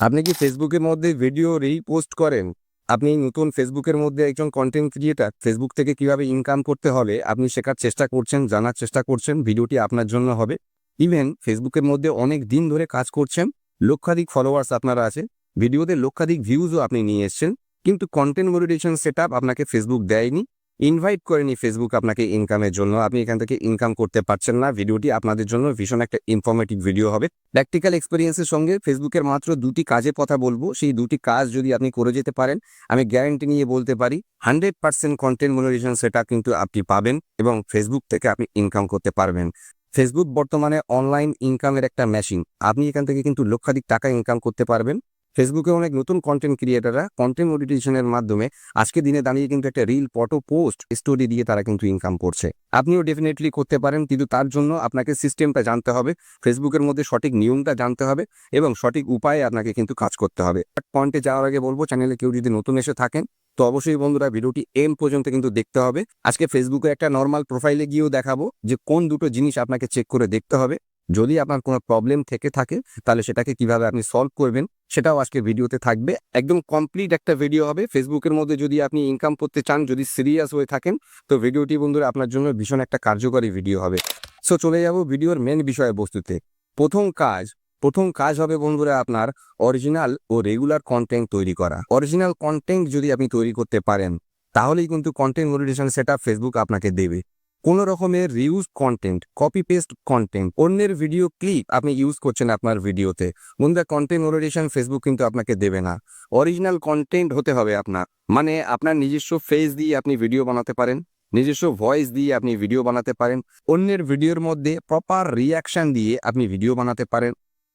আপনি কি ফেসবুকের মধ্যে ভিডিও রিপোস্ট করেন? আপনি নতুন ফেসবুকের মধ্যে একজন কন্টেন্ট ক্রিয়েটার ফেসবুক থেকে কীভাবে ইনকাম করতে হবে? আপনি শেখার চেষ্টা করছেন, জানার চেষ্টা করছেন ভিডিওটি আপনার জন্য হবে। ইভেন ফেসবুকের মধ্যে অনেক দিন ধরে কাজ করছেন, লক্ষাধিক ফলোয়ার্স আপনারা আছে। ভিডিওতে লক্ষাধিক ভিউজও আপনি নিয়ে এসেছেন। কিন্তু কন্টেন্ট মনিটেশন সেট আপনাকে ফেসবুক দেয়নি। ইনভাইট করে করেনি ফেসবুক আপনাকে ইনকামের জন্য। আপনি এখান থেকে ইনকাম করতে পারছেন না। ভিডিওটি আপনাদের জন্য ভীষণ একটা ইনফরমেটিভ ভিডিও হবে। প্র্যাকটিক্যাল এক্সপিরিয়েন্সের সঙ্গে ফেসবুকের মাত্র দুটি কাজের কথা বলব। সেই দুটি কাজ যদি আপনি করে যেতে পারেন, আমি গ্যারান্টি নিয়ে বলতে পারি হান্ড্রেড পার্সেন্ট কন্টেন্ট মনিটেশন সেটা কিন্তু আপনি পাবেন এবং ফেসবুক থেকে আপনি ইনকাম করতে পারবেন। ফেসবুক বর্তমানে অনলাইন ইনকামের একটা মেশিন আপনি এখান থেকে কিন্তু লক্ষাধিক টাকা ইনকাম করতে পারবেন। ফেসবুকে অনেক নতুন কন্টেন্ট ক্রিয়েটাররা কন্টেন্ট মনিটেশনের মাধ্যমে আজকে দিনে দাঁড়িয়ে কিন্তু একটা রিল ফটো পোস্ট স্টোরি দিয়ে তারা কিন্তু ইনকাম করছে। আপনিও ডেফিনেটলি করতে পারেন, কিন্তু তার জন্য আপনাকে সিস্টেমটা জানতে হবে ফেসবুকের মধ্যে সঠিক নিয়মটা জানতে হবে এবং সঠিক উপায়ে আপনাকে কিন্তু কাজ করতে হবে। পয়েন্টে যাওয়ার আগে বলব চ্যানেলে কেউ যদি নতুন এসে থাকেন, তো অবশ্যই বন্ধুরা ভিডিওটি এম পর্যন্ত কিন্তু দেখতে হবে। আজকে ফেসবুকে একটা নর্মাল প্রোফাইলে গিয়েও দেখাবো যে কোন দুটো জিনিস আপনাকে চেক করে দেখতে হবে। যদি আপনার কোনো প্রবলেম থেকে থাকে, তাহলে সেটাকে কীভাবে আপনি সলভ করবেন, সেটাও আজকে ভিডিওতে থাকবে। একদম কমপ্লিট একটা ভিডিও হবে। ফেসবুকের মধ্যে যদি আপনি ইনকাম করতে চান, যদি সিরিয়াস হয়ে থাকেন, তো ভিডিওটি বন্ধুরা আপনার জন্য ভীষণ একটা কার্যকরী ভিডিও হবে। সো চলে যাব ভিডিওর মেন বিষয়বস্তুতে প্রথম কাজ প্রথম কাজ হবে বন্ধুরা আপনার অরিজিনাল ও রেগুলার কন্টেন্ট তৈরি করা। অরিজিনাল কন্টেন্ট যদি আপনি তৈরি করতে পারেন, তাহলেই কিন্তু কন্টেন্ট মনিটেশন সেটা ফেসবুক আপনাকে দেবে। কোনো রকমের reuse content copy paste content অন্যের ভিডিও ক্লিপ আপনি ইউজ করছেন আপনার ভিডিওতে বন্ধুরা কন্টেন্ট মনিটেশন ফেসবুক কিন্তু আপনাকে দেবে না। অরিজিনাল কন্টেন্ট হতে হবে আপনার। মানে আপনার নিজস্ব ফেস দিয়ে আপনি ভিডিও বানাতে পারেন, নিজস্ব ভয়েস দিয়ে আপনি ভিডিও বানাতে পারেন, অন্যের ভিডিওর মধ্যে প্রপার রিয়াকশন দিয়ে আপনি ভিডিও বানাতে পারেন।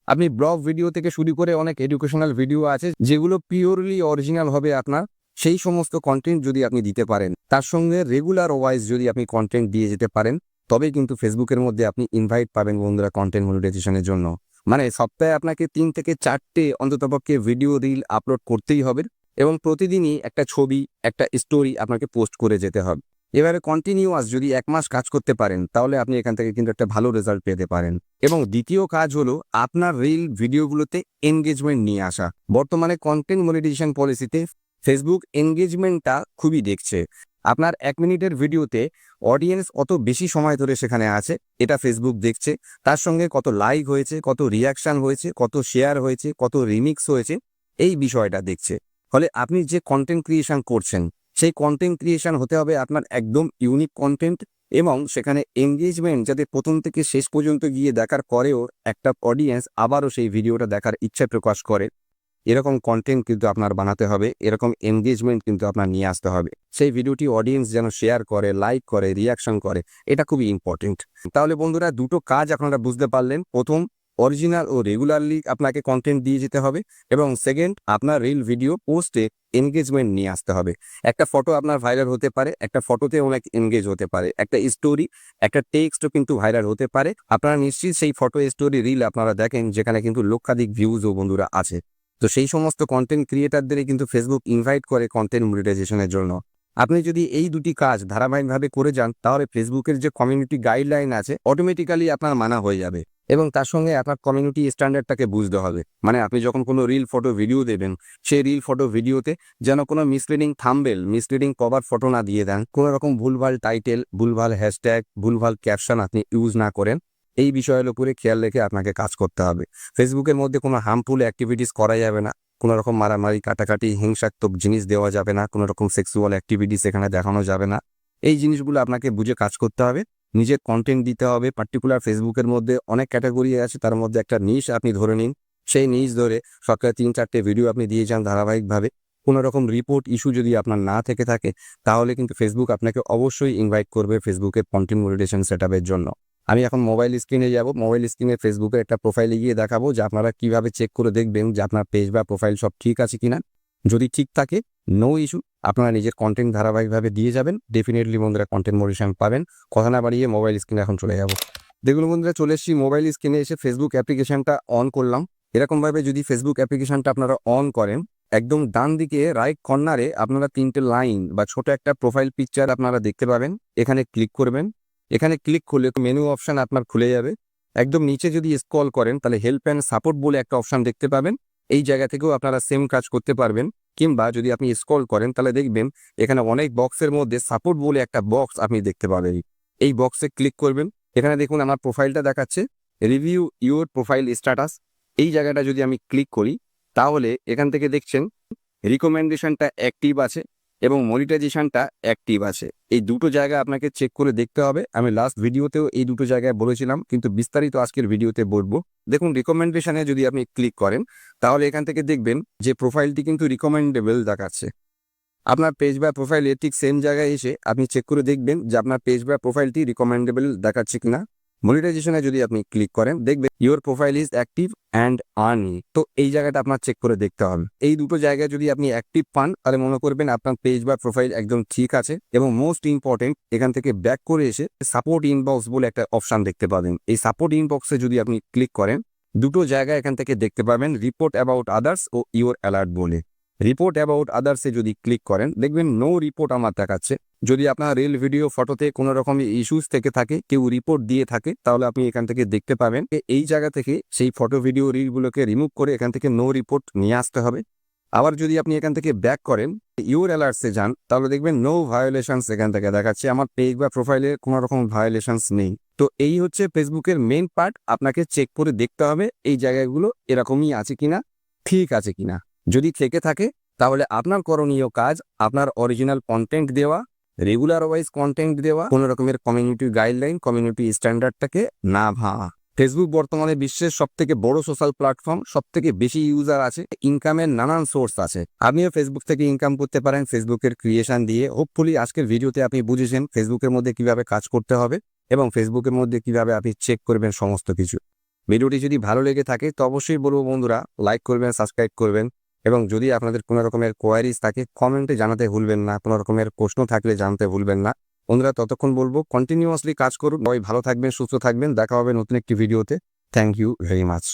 আপনি ব্লগ ভিডিও থেকে শুরু করে অনেক এডুকেশনাল ভিডিও আছে, যেগুলো পিওরলি অরিজিনাল হবে আপনার। সেই সমস্ত কন্টেন্ট যদি আপনি দিতে পারেন, তার সঙ্গে রেগুলার ওয়াইজ যদি আপনি কন্টেন্ট দিয়ে যেতে পারেন, তবেই কিন্তু ফেসবুকের মধ্যে আপনি ইনভাইট পাবেন বন্ধুরা কন্টেন্ট মনিটাইজেশনের জন্য। মানে সপ্তাহে আপনাকে তিন থেকে চারটে অন্ততপক্ষে ভিডিও রিল আপলোড করতেই হবে এবং প্রতিদিনই একটা ছবি, একটা স্টোরি আপনাকে পোস্ট করে যেতে হবে। এবারে কন্টিনিউয়াস যদি এক মাস কাজ করতে পারেন, তাহলে আপনি এখান থেকে কিন্তু একটা ভালো রেজাল্ট পেতে পারেন। এবং দ্বিতীয় কাজ হলো আপনার রিল ভিডিওগুলোতে এনগেজমেন্ট নিয়ে আসা। বর্তমানে কন্টেন্ট মনিটাইজেশন পলিসিতে ফেসবুক এনগেজমেন্টটা খুবই দেখছে। আপনার এক মিনিটের ভিডিওতে অডিয়েন্স কত বেশি সময় ধরে সেখানে আছে, এটা ফেসবুক দেখছে। তার সঙ্গে কত লাইক হয়েছে, কত রিয়াকশন হয়েছে, কত শেয়ার হয়েছে, কত রিমিক্স হয়েছে, এই বিষয়টা দেখছে। ফলে আপনি যে কন্টেন্ট ক্রিয়েশন করছেন, সেই কন্টেন্ট ক্রিয়েশন হতে হবে আপনার একদম ইউনিক কন্টেন্ট এবং সেখানে এঙ্গেজমেন্ট যাতে প্রথম থেকে শেষ পর্যন্ত গিয়ে দেখার পরেও একটা অডিয়েন্স আবারও সেই ভিডিওটা দেখার ইচ্ছা প্রকাশ করে। এরকম কন্টেন্ট কিন্তু আপনার বানাতে হবে, এরকম এনগেজমেন্ট কিন্তু আপনার নিয়ে আসতে হবে। সেই ভিডিওটি অডিয়েন্স যেন শেয়ার করে লাইক করে রিয়াকশন করে, এটা খুবই ইম্পর্টেন্ট তাহলে বন্ধুরা, দুটো কাজ আপনারা বুঝতে পারলেন। প্রথম অরিজিনাল ও রেগুলারলি আপনাকে কন্টেন্ট দিয়ে যেতে হবে এবং সেকেন্ড আপনার রিল ভিডিও পোস্টে এনগেজমেন্ট নিয়ে আসতে হবে। একটা ফটো আপনার ভাইরাল হতে পারে, একটা ফটোতে অনেক এনগেজ হতে পারে, একটা স্টোরি একটা টেক্সটও কিন্তু ভাইরাল হতে পারে। আপনারা নিশ্চিত সেই ফটো স্টোরি রিল আপনারা দেখেন, যেখানে কিন্তু লক্ষাধিক ভিউজও বন্ধুরা আছে। তো সেই সমস্ত কন্টেন্ট ক্রিয়েটারদেরই কিন্তু ফেসবুক ইনভাইট করে কন্টেন্ট মনিটাইজেশনের জন্য। আপনি যদি এই দুটি কাজ ধারাবাহিকভাবে করে যান, তাহলে ফেসবুকের যে কমিউনিটি গাইডলাইন আছে অটোমেটিক্যালি আপনার মানা হয়ে যাবে। এবং তার সঙ্গে আপনার কমিউনিটি স্ট্যান্ডার্ডটাকে বুঝতে হবে। মানে আপনি যখন কোনো রিল ফটো ভিডিও দেবেন, সেই রিল ফটো ভিডিওতে যেন কোনো misleading thumbnail misleading cover photo না দিয়ে দেন। কোনো রকম ভুলভাল টাইটেল ভুলভাল হ্যাশট্যাগ ভুলভাল ক্যাপশন আপনি ইউজ না করেন। এই বিষয়ের উপরে খেয়াল রেখে আপনাকে কাজ করতে হবে। ফেসবুকের মধ্যে কোনো হার্মফুল অ্যাক্টিভিটিস করা যাবে না। কোনো রকম মারামারি, কাটাকাটি, হিংসাত্মক জিনিস দেওয়া যাবে না। কোনো রকম সেক্সুয়াল অ্যাক্টিভিটিস এখানে দেখানো যাবে না। এই জিনিসগুলো আপনাকে বুঝে কাজ করতে হবে। নিজের কন্টেন্ট দিতে হবে। পার্টিকুলার ফেসবুকের মধ্যে অনেক ক্যাটাগরি আছে। তার মধ্যে একটা নিশ আপনি ধরে নিন। সেই নিশ ধরে সকালে তিন, চারটে ভিডিও আপনি দিয়ে যান ধারাবাহিকভাবে। কোনো রকম রিপোর্ট ইস্যু যদি আপনার না থেকে থাকে, তাহলে কিন্তু ফেসবুক আপনাকে অবশ্যই ইনভাইট করবে ফেসবুকের কন্টেন্ট মনিটেশন সেট জন্য। আমি এখন মোবাইল স্ক্রিনে যাব মোবাইল স্ক্রিনে ফেসবুকের একটা প্রোফাইলে গিয়ে দেখাবো যে আপনারা কীভাবে চেক করে দেখবেন যে আপনার পেজ বা প্রোফাইল সব ঠিক আছে কিনা। যদি ঠিক থাকে নো ইস্যু আপনারা নিজের কন্টেন্ট ধারাবাহিকভাবে দিয়ে যাবেন ডেফিনেটলি বন্ধুরা কন্টেন্ট মডিশন পাবেন। কথা না বাড়িয়ে মোবাইল স্ক্রিনে এখন চলে যাব। দেখুন বন্ধুরা, চলে এসেছি মোবাইল স্ক্রিনে এসে ফেসবুক অ্যাপ্লিকেশনটা অন করলাম। এরকমভাবে যদি ফেসবুক অ্যাপ্লিকেশনটা আপনারা অন করেন, একদম ডান দিকে রাইট কর্নারে আপনারা তিনটে লাইন বা ছোট একটা প্রোফাইল পিকচার আপনারা দেখতে পাবেন। এখানে ক্লিক করবেন। এখানে ক্লিক করলে মেনু অপশন আপনার খুলে যাবে। একদম নিচে যদি স্ক্রল করেন, তাহলে হেল্প অ্যান্ড সাপোর্ট বলে একটা অপশন দেখতে পাবেন। এই জায়গা থেকেও আপনারা সেম কাজ করতে পারবেন। কিংবা যদি আপনি স্ক্রল করেন, তাহলে দেখবেন এখানে অনেক বক্সের মধ্যে সাপোর্ট বলে একটা বক্স আপনি দেখতে পাবেন। এই বক্সে ক্লিক করবেন। এখানে দেখুন আমার প্রোফাইলটা দেখাচ্ছে। রিভিউ ইউর প্রোফাইল স্ট্যাটাস এই জায়গাটা যদি আমি ক্লিক করি, তাহলে এখান থেকে দেখছেন রিকমেন্ডেশনটা অ্যাক্টিভ আছে। এবং মনিটাইজেশনটা অ্যাক্টিভ আছে। এই দুটো জায়গা আপনাকে চেক করে দেখতে হবে। আমি লাস্ট ভিডিওতেও এই দুটো জায়গায় বলেছিলাম, কিন্তু বিস্তারিত আজকের ভিডিওতে বলব। দেখুন রিকমেন্ডেশনে যদি আপনি ক্লিক করেন, তাহলে এখান থেকে দেখবেন যে প্রোফাইলটি কিন্তু রিকমেন্ডেবল দেখাচ্ছে। আপনার পেজ বা প্রোফাইলে ঠিক সেম জায়গায় এসে আপনি চেক করে দেখবেন যে আপনার পেজ বা প্রোফাইলটি রিকমেন্ডেবল দেখাচ্ছে কিনা। মনিটাইজেশনে যদি আপনি ক্লিক করেন, দেখবেন your profile is active and earning তো এই জায়গাটা আপনার চেক করে দেখতে হবে। এই দুটো জায়গায় যদি আপনি অ্যাক্টিভ পান, তাহলে মনে করবেন আপনার পেজ বা প্রোফাইল একদম ঠিক আছে এবং মোস্ট ইম্পর্টেন্ট এখান থেকে ব্যাক করে এসে সাপোর্ট ইনবক্স বলে একটা অপশন দেখতে পাবেন। এই সাপোর্ট ইনবক্সে যদি আপনি ক্লিক করেন, দুটো জায়গা এখান থেকে দেখতে পাবেন রিপোর্ট অ্যাবাউট আদার্স ও ইওর অ্যালার্ট বলে। রিপোর্ট অ্যাবাউট আদার্সে যদি ক্লিক করেন, দেখবেন নো রিপোর্ট আমার দেখাচ্ছে। যদি আপনার রিল ভিডিও ফটোতে কোনো রকম ইস্যুস থেকে থাকে, কেউ রিপোর্ট দিয়ে থাকে, তাহলে আপনি এখান থেকে দেখতে পাবেন এই জায়গা থেকে সেই ফটো ভিডিও রিলগুলোকে রিমুভ করে এখান থেকে নো রিপোর্ট নিয়ে আসতে হবে। আবার যদি আপনি এখান থেকে ব্যাক করেন ইউর অ্যালার্টসে যান, তাহলে দেখবেন নো ভায়োলেশনস এখান থেকে দেখাচ্ছে। আমার পেজ বা প্রোফাইলে কোনো রকম ভায়োলেশনস নেই। তো এই হচ্ছে ফেসবুকের মেন পার্ট আপনাকে চেক করে দেখতে হবে এই জায়গাগুলো এরকমই আছে কিনা, ঠিক আছে কিনা। যদি থেকে থাকে, তাহলে আপনার করণীয় কাজ আপনার অরিজিনাল কন্টেন্ট দেওয়া রেগুলার ওয়াইজ কন্টেন্ট দেওয়া, কোনো রকমের কমিউনিটি গাইডলাইন কমিউনিটি স্ট্যান্ডার্ডটাকে না ভাঙা। ফেসবুক বর্তমানে বিশ্বের সব থেকে বড় সোশ্যাল প্ল্যাটফর্ম সব থেকে বেশি ইউজার আছে ইনকামের নানান সোর্স আছে। আপনিও ফেসবুক থেকে ইনকাম করতে পারেন ফেসবুকের ক্রিয়েশন দিয়ে। হোপফুলি আজকের ভিডিওতে আপনি বুঝেছেন ফেসবুকের মধ্যে কীভাবে কাজ করতে হবে এবং ফেসবুকের মধ্যে কীভাবে আপনি চেক করবেন সমস্ত কিছু। ভিডিওটি যদি ভালো লেগে থাকে তো অবশ্যই বলব বন্ধুরা লাইক করবেন সাবস্ক্রাইব করবেন। এবং যদি আপনাদের কোনো রকমের কোয়ারিজ থাকে কমেন্টে জানাতে ভুলবেন না, কোনো রকমের প্রশ্ন থাকলে জানতে ভুলবেন না। বন্ধুরা, ততক্ষণ বলব কন্টিনিউয়াসলি কাজ করুন। সবাই ভালো থাকবেন, সুস্থ থাকবেন। দেখা হবে নতুন একটি ভিডিওতে থ্যাংক ইউ ভেরি মাচ